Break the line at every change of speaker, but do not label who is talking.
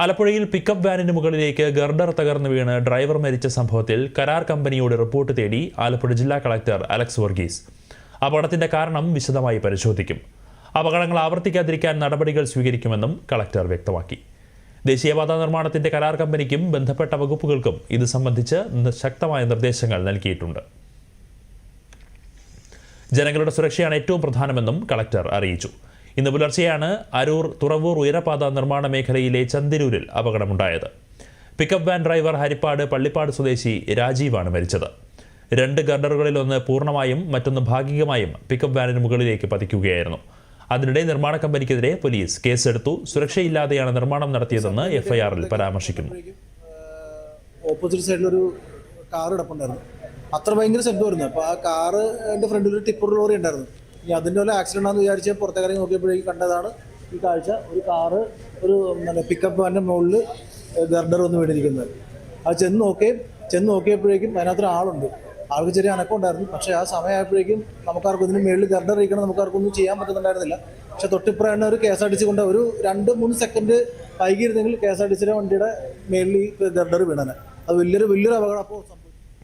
ആലപ്പുഴയിൽ പിക്കപ്പ് വാനിന് മുകളിലേക്ക് ഗർഡർ തകർന്നു വീണ് ഡ്രൈവർ മരിച്ച സംഭവത്തിൽ കരാർ കമ്പനിയോട് റിപ്പോർട്ട് തേടി ആലപ്പുഴ ജില്ലാ കളക്ടർ അലക്സ് വർഗീസ്. അപകടത്തിന്റെ കാരണം വിശദമായി പരിശോധിക്കും. അപകടങ്ങൾ ആവർത്തിക്കാതിരിക്കാൻ നടപടികൾ സ്വീകരിക്കുമെന്നും കളക്ടർ വ്യക്തമാക്കി. ദേശീയപാത നിർമ്മാണത്തിന്റെ കരാർ കമ്പനിക്കും ബന്ധപ്പെട്ട വകുപ്പുകൾക്കും ഇത് സംബന്ധിച്ച് ശക്തമായ നിർദ്ദേശങ്ങൾ നൽകിയിട്ടുണ്ട്. ജനങ്ങളുടെ സുരക്ഷയാണ് ഏറ്റവും പ്രധാനമെന്നും കളക്ടർ അറിയിച്ചു. ഇന്ന് പുലർച്ചെയാണ് അരൂർ തുറവൂർ ഉയരപാത നിർമ്മാണ മേഖലയിലെ ചന്തിരൂരിൽ അപകടമുണ്ടായത്. Pickup van driver Haripad Pallipad സ്വദേശി രാജീവാണ് മരിച്ചത്. രണ്ട് ഗർഡറുകളിൽ ഒന്ന് പൂർണമായും മറ്റൊന്ന് ഭാഗികമായും പിക്കപ്പ് വാനിന് മുകളിലേക്ക് പതിക്കുകയായിരുന്നു. അതിനിടെ നിർമ്മാണ കമ്പനിക്കെതിരെ പോലീസ് കേസെടുത്തു. സുരക്ഷയില്ലാതെയാണ് നിർമ്മാണം നടത്തിയതെന്ന് എഫ്ഐആറിൽ പരാമർശിക്കുന്നു.
ഓപ്പോസിറ്റ് സൈഡിലൊരു കാർ കിടപ്പുണ്ടായിരുന്നു. അത്ര ഭയങ്കര ശബ്ദമായിരുന്നു. അപ്പോൾ ആ കാറ് ഫ്രണ്ടിൽ ഒരു ടിപ്പർ ലോറി ഉണ്ടായിരുന്നു. ഇനി അതിന്റെ വല്ല ആക്സിഡന്റ് ആണെന്ന് വിചാരിച്ച് പുറത്തേക്കിറങ്ങി നോക്കിയപ്പോഴേക്കും കണ്ടതാണ്. ഈ കാഴ്ച ഒരു കാറ് ഒരു പിന്നെ പിക്കപ്പ് വാന്റെ മുകളിൽ ഗർഡർ വന്ന് വീണിരിക്കുന്നത്. അത് ചെന്ന് നോക്കുകയും ചെന്ന് നോക്കിയപ്പോഴേക്കും അതിനകത്തൊരു ആളുണ്ട് ആൾക്ക് ചെറിയ അനക്കമുണ്ടായിരുന്നു. പക്ഷേ ആ സമയമായപ്പോഴേക്കും നമുക്കാർക്കും ഇതിന് മുകളിൽ ഗർഡർ ഇരിക്കണം നമുക്കാർക്കൊന്നും ചെയ്യാൻ പറ്റുന്നുണ്ടായിരുന്നില്ല. പക്ഷെ തൊട്ടിപ്പുറം തന്നെ ഒരു കെ എസ് കൊണ്ട് ഒരു രണ്ട് മൂന്ന് സെക്കൻഡ് വൈകിയിരുന്നെങ്കിൽ കെ എസ് ആർ ടി സിയുടെ വണ്ടിയുടെ മേളിൽ ഈ ഗർഡർ വീണനെ അത് വലിയൊരു വലിയൊരു അപകടം. അപ്പോൾ